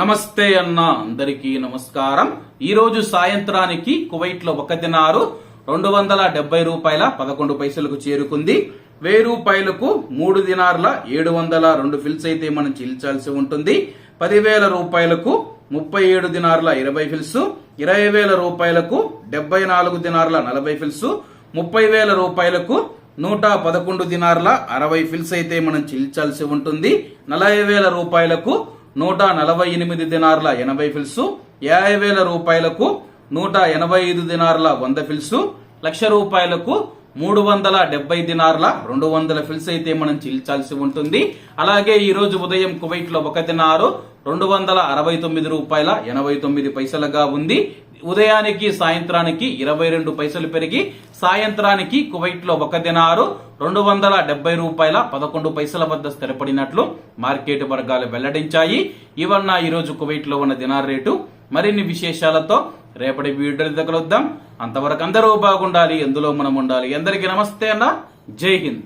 నమస్తే అన్న అందరికీ నమస్కారం. ఈ రోజు సాయంత్రానికి కువైట్లో ఒక దినారు రెండు వందల డెబ్బై రూపాయల పదకొండు పైసలకు చేరుకుంది. వెయ్యి రూపాయలకు మూడు దినార్ల ఏడు వందల రెండు ఫిల్స్ అయితే మనం చెల్లించాల్సి ఉంటుంది. పదివేల రూపాయలకు ముప్పై ఏడు దినార్ల ఇరవై ఫిల్స్ ఇరవై వేల రూపాయలకు డెబ్బై నాలుగు దినార్ల నలభై ఫిల్స్ ముప్పై వేల రూపాయలకు నూట పదకొండు దినార్ల అరవై ఫిల్స్ అయితే మనం చెల్లించాల్సి ఉంటుంది. నలభై వేల రూపాయలకు నూట నలభై ఎనిమిది దినార్ల ఎనభై ఫిల్స్. యాభై వేల రూపాయలకు నూట ఎనభై ఐదు దినార్ల వంద ఫిల్స్. లక్ష రూపాయలకు మూడు వందల డెబ్బై దినార్ల రెండు వందల ఫిల్స్ అయితే మనం చెల్లించాల్సి ఉంటుంది. అలాగే ఈ రోజు ఉదయం కువైట్లో ఒక దినారు రెండు వందల అరవై తొమ్మిది రూపాయల ఎనభై తొమ్మిది పైసలుగా ఉంది. ఉదయానికి సాయంత్రానికి ఇరవై రెండు పైసలు పెరిగి సాయంత్రానికి కువైట్లో ఒక దినారు రెండు వందల డెబ్బై రూపాయల పదకొండు పైసల వద్ద స్థిరపడినట్లు మార్కెట్ వర్గాలు వెల్లడించాయి. ఇవన్న ఈరోజు కువైట్లో కువైట్లో ఉన్న దినార్ రేటు. మరిన్ని విశేషాలతో రేపటి వీడియో కలుద్దాం. అంతవరకు అందరూ బాగుండాలి. ఎందులో మనం ఉండాలి? అందరికీ నమస్తే అన్న. జై హింద్.